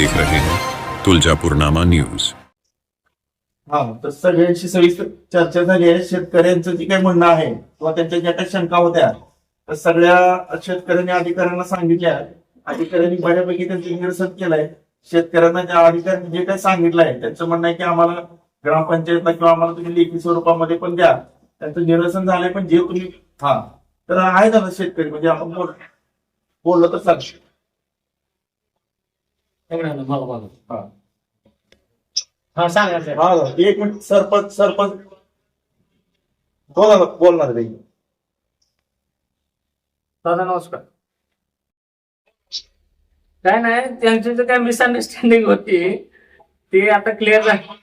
देख रहे हैं। तुलजापूरनामा न्यूज। हा तर सगळ्यांशी सविस्तर चर्चा झाली आहे. शेतकऱ्यांचं जे काही म्हणणं आहे किंवा त्यांच्या ज्या काही शंका होत्या तर सगळ्या शेतकऱ्यांनी अधिकाऱ्यांना सांगितल्या अधिकाऱ्यांनी बऱ्यापैकी त्यांचं निरसन केलंय. शेतकऱ्यांना ज्या अधिकाऱ्यांनी जे काही सांगितलं आहे त्यांचं म्हणणं आहे की आम्हाला ग्रामपंचायतला किंवा आम्हाला तुम्ही लेखी स्वरूपामध्ये पण द्या. त्यांचं निरसन झालंय पण जे तुम्ही हा तर आहे झालं शेतकरी म्हणजे आपण बोल बोललो तर चालेल हा हा हा एक मिनिट सरपंच सरपंच. बोला ना, बोलणार नाही दादा नमस्कार. काय नाही त्यांची जी काय मिसअंडरस्टँडिंग होती. ती आता क्लिअर झाली.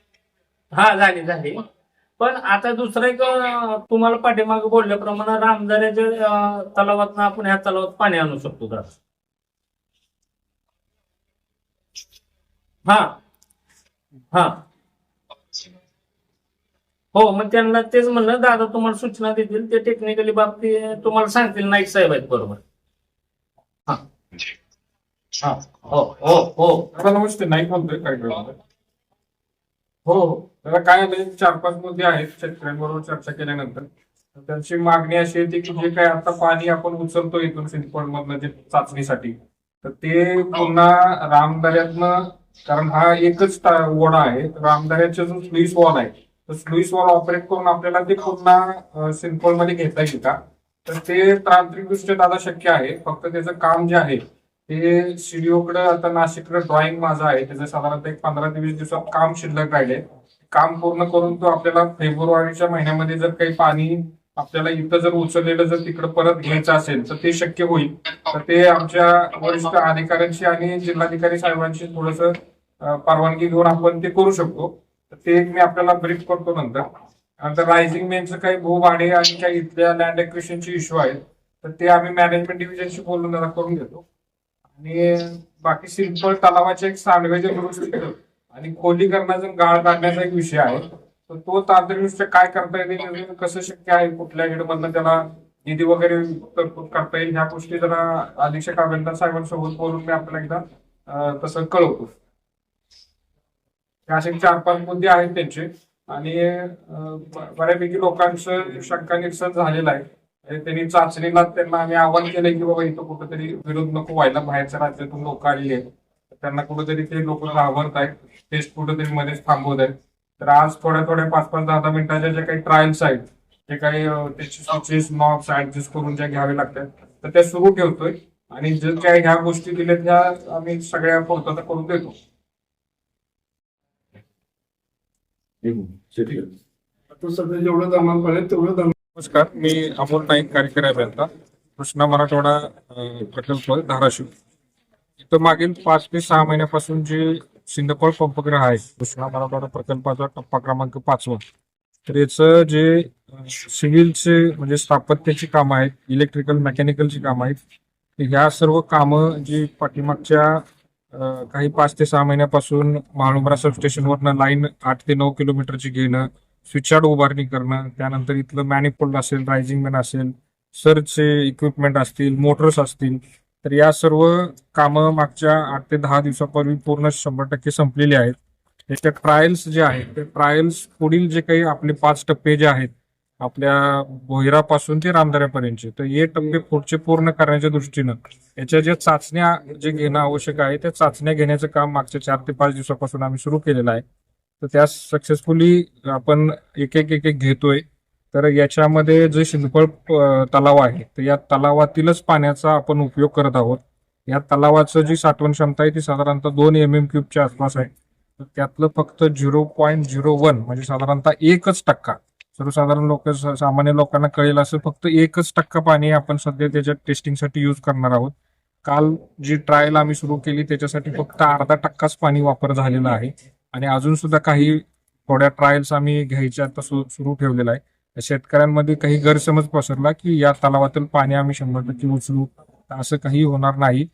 हा झाली झाली. पण आता दुसरं एक अं, तुम्हाला पाठीमागे बोलल्याप्रमाणे रामदाऱ्याच्या तलावात आपण ह्या तलावात पाणी आणू शकतो दादा. हा. हा. हो मग त्यांना तेच म्हणलं दादा तुम्हाला सूचना देतील ते टेक्निकली बाबतीत तुम्हाला सांगतील. नाईक साहेब आहेत बरोबर. हा. हा. हो हो हो. नमस्ते. नाही बोलतोय काय हो हो. त्याला काय आलं चार पाच मुद्दे आहेत शेतकऱ्यांबरोबर चर्चा केल्यानंतर. तर त्यांची मागणी अशी होती की जे काय आता पाणी आपण उचलतो इथून सिंधफळ मधनं जे चाचणीसाठी तर ते पुन्हा रामदऱ्यातनं कारण हा एकच ओढा आहे. रामदऱ्याचा जो स्लुईस वॉल आहे तर स्लुईस वॉल ऑपरेट करून आपल्याला ते पुन्हा सिंधफळमध्ये घेता येईल का? तर ते तांत्रिकदृष्ट्या दादा शक्य आहे. फक्त त्याचं काम जे आहे ते सीडीओकडे आता नाशिककडे ड्रॉइंग माझं आहे. त्याचं साधारणतः एक पंधरा ते वीस दिवसात काम शिल्लक राहिले. काम पूर्ण करून तो आपल्याला फेब्रुवारीच्या महिन्यामध्ये जर काही पाणी आपल्याला इथं जर उचललेलं जर तिकडे परत घ्यायचं असेल तर ते शक्य होईल. तर ते आमच्या वरिष्ठ अधिकाऱ्यांशी आणि जिल्हाधिकारी साहेबांशी थोडस परवानगी घेऊन आपण ते करू शकतो. तर ते मी आपल्याला ब्रीफ करतो नंतर. नंतर रायझिंग मेनचं काही भूभाडे आणि काही इथल्या लँड एक्विशनचे इश्यू आहेत तर ते आम्ही मॅनेजमेंट डिव्हिजनशी बोलून जरा करून घेतो. आणि बाकी सिंपल तलावाचे एक सांडव्याचे दुरुस्ती आणि खोलीकरणाचा गाळ काढण्याचा एक विषय आहे. तर तो तांत्रिकदृष्ट्या काय करता येईल कसं शक्य आहे कुठल्या हेडमधनं त्याला निधी वगैरे तरतूद करता येईल ह्या गोष्टी जरा अधीक्षक अभियंता साहेबांसोबत बोलून मी आपल्याला एकदा तसं कळवतो. हे असे चार पाच मुद्दे आहेत त्यांचे. आणि बऱ्यापैकी लोकांचं शंका निरसन झालेलं आहे. त्यांनी चाचणीला त्यांना आम्ही आवाहन केलंय की बाबा इथं कुठेतरी विरोध नको व्हायला बाहेरच्या राज्यातून लोक आलेले आहेत. त्यांना कुठेतरी ते लोक घाबरत आहेत टेस्ट कुठेतरी मध्येच थांबवत आहेत तर आज थोड्या थोड्या पाच पाच दहा दहा मिनिटाच्या ज्या काही ट्रायल्स आहेत जे काही त्याचे स्विचेस नॉब्स ऍडजस्ट करून ज्या घ्यावे लागतात तर त्या सुरू ठेवतोय. आणि जे काही ह्या गोष्टी दिल्यात ह्या आम्ही सगळ्या पूर्तता करून देतो. तो सध्या जेवढं जमा पडेल तेवढं जमा नमस्कार मी अमोल नाईक कार्यकारी अभियंता कृष्णा मराठवाडा प्रकल्प धाराशिव. इथं मागील पाच ते सहा महिन्यापासून जे सिंधकोळ पंपग्रह आहे. कृष्णा मराठवाडा प्रकल्पाचा टप्पा क्रमांक पाचवा. तर याचं जे सिव्हिलचे म्हणजे स्थापत्याची कामं आहेत इलेक्ट्रिकल मेकॅनिकलची कामं आहेत ह्या सर्व कामं जी पाठीमागच्या काही पाच ते सहा महिन्यापासून महाळुंबरा सबस्टेशनवरनं लाईन आठ ते नऊ किलोमीटरची घेणं स्विचार्ड उभारणी करणं त्यानंतर इथलं मॅनिफोल्ड असेल रायझिंग मॅन असेल सर्चचे इक्विपमेंट असतील मोटर्स असतील तर या सर्व कामं मागच्या आठ ते दहा दिवसापूर्वी पूर्ण शंभर टक्के संपलेली आहेत. त्याच्या ट्रायल्स जे आहेत ते ट्रायल्स पुढील जे काही आपले पाच टप्पे जे आहेत आपल्या भोईरापासून ते रामदऱ्यापर्यंतचे तर हे टप्पे पुढचे पूर्ण करण्याच्या दृष्टीनं याच्या ज्या चाचण्या जे घेणं आवश्यक आहे त्या चाचण्या घेण्याचं काम मागच्या चार ते पाच दिवसापासून आम्ही सुरू केलेलं आहे. तर त्या सक्सेसफुली आपण एक एक एक एक घेतोय. तर याच्यामध्ये जे शिंदफळ तलाव आहे तर या तलावातीलच पाण्याचा आपण उपयोग करत आहोत. या तलावाचं जी साठवण क्षमता आहे ती साधारणतः दोन एम एम क्यूबच्या आसपास आहे. तर त्यातलं फक्त झिरो पॉईंट झिरो वन म्हणजे साधारणतः एकच टक्का. सर्वसाधारण लोक सामान्य लोकांना कळेल असं फक्त एकच टक्का पाणी आपण सध्या त्याच्या टेस्टिंगसाठी यूज करणार आहोत. काल जी ट्रायल आम्ही सुरू केली त्याच्यासाठी फक्त अर्धा टक्काच पाणी वापर झालेला आहे. आणि अजून सुद्धा काही थोड्या ट्रायल्स आम्ही घ्यायच्या आता सु- सुरू ठेवलेला आहे. शेतकऱ्यांमध्ये काही गैरसमज पसरला की या तलावातील पाणी आम्ही शंभर टक्के उचलू. असं काही होणार नाही.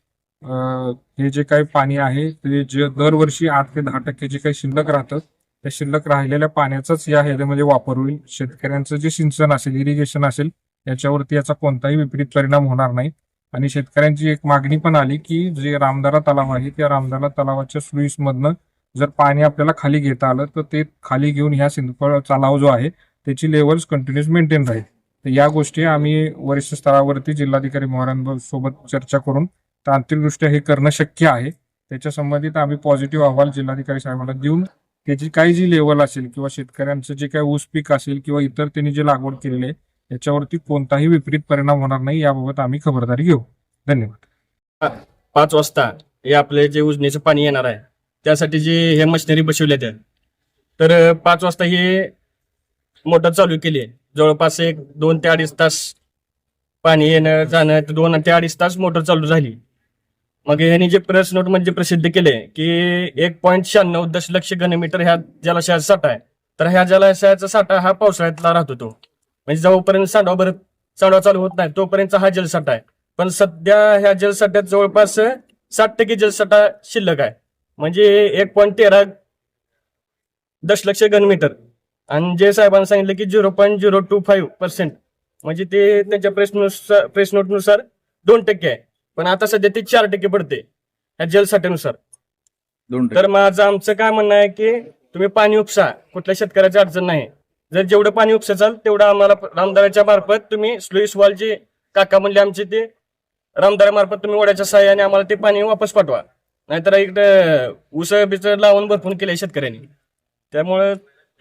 हे जे काही पाणी आहे ते जे दरवर्षी आठ ते दहा टक्के जे काही शिल्लक राहतं त्या शिल्लक राहिलेल्या पाण्याचाच या ह्याच्यामध्ये वापर होईल. शेतकऱ्यांचं जे सिंचन असेल इरिगेशन असेल याच्यावरती याचा कोणताही विपरीत परिणाम होणार नाही. आणि शेतकऱ्यांची एक मागणी पण आली की जे रामदारा तलाव आहे त्या रामदारा तलावाच्या स्लुईसमधनं जर पाणी आपल्याला खाली घेता आलं तर ते खाली घेऊन ह्या सिंधफळ तलाव जो आहे त्याची लेवल्स कंटिन्युअस मेंटेन राहील. तर या गोष्टी आम्ही वरिष्ठ स्तरावरती जिल्हाधिकारी सोबत चर्चा करून तांत्रिकदृष्ट्या हे करणं शक्य आहे. त्याच्या संबंधित आम्ही पॉझिटिव्ह अहवाल जिल्हाधिकारी साहेबांना देऊन त्याची काही जी लेवल असेल किंवा शेतकऱ्यांचं जे काही ऊस पीक असेल किंवा इतर त्यांनी जे लागवड केलेली आहे याच्यावरती कोणताही विपरीत परिणाम होणार नाही याबाबत आम्ही खबरदारी घेऊ. धन्यवाद. पाच वाजता हे आपले जे उजनीचं पाणी येणार आहे त्यासाठी जे हे मशिनरी बसवल्या त्या तर पाच वाजता हे मोटर चालू केली आहे. जवळपास एक दोन ते अडीच तास पाणी येणं जाणं दोन ते अडीच तास मोटर चालू झाली. मग यांनी जे प्रेस नोट म्हणजे प्रसिद्ध केले की एक पॉईंट शहाण्णव दशलक्ष घनमीटर ह्या जलाशयाचा साठा आहे. तर ह्या जलाशयाचा साठा हा पावसाळ्यातला राहतो तो. म्हणजे जोपर्यंत सांडवा भरत सांडवा चालू होत नाही तोपर्यंत हा जलसाठा आहे. पण सध्या ह्या जलसाठ्यात जवळपास साठ टक्के जलसाठा शिल्लक आहे. म्हणजे एक पॉईंट तेरा दशलक्ष घनमीटर आणि जे साहेबांनी सांगितलं की zero point zero two five percent म्हणजे ते त्यांच्या प्रेसनुसार प्रेस नोटनुसार दोन टक्के आहे. पण आता सध्या ते चार टक्के पडते ह्या जलसाठ्यानुसार तर माझं आमचं काय म्हणणं आहे की तुम्ही पाणी उपसा कुठल्या शेतकऱ्याची अडचण नाही. जर जेवढं पाणी उपसाचाल तेवढं आम्हाला रामदाराच्या मार्फत तुम्ही स्लुईस वॉलचे काका म्हणले आमचे ते रामदारामार्फत तुम्ही ओढ्याच्या सहाय्याने आम्हाला ते पाणी वापस पाठवा. नाहीतर इकडे ऊस बिस लावून भरपूर केले शेतकऱ्यांनी. त्यामुळे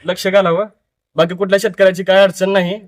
लक्ष घालावं. बाकी कुठल्या शेतकऱ्याची काय अडचण नाही.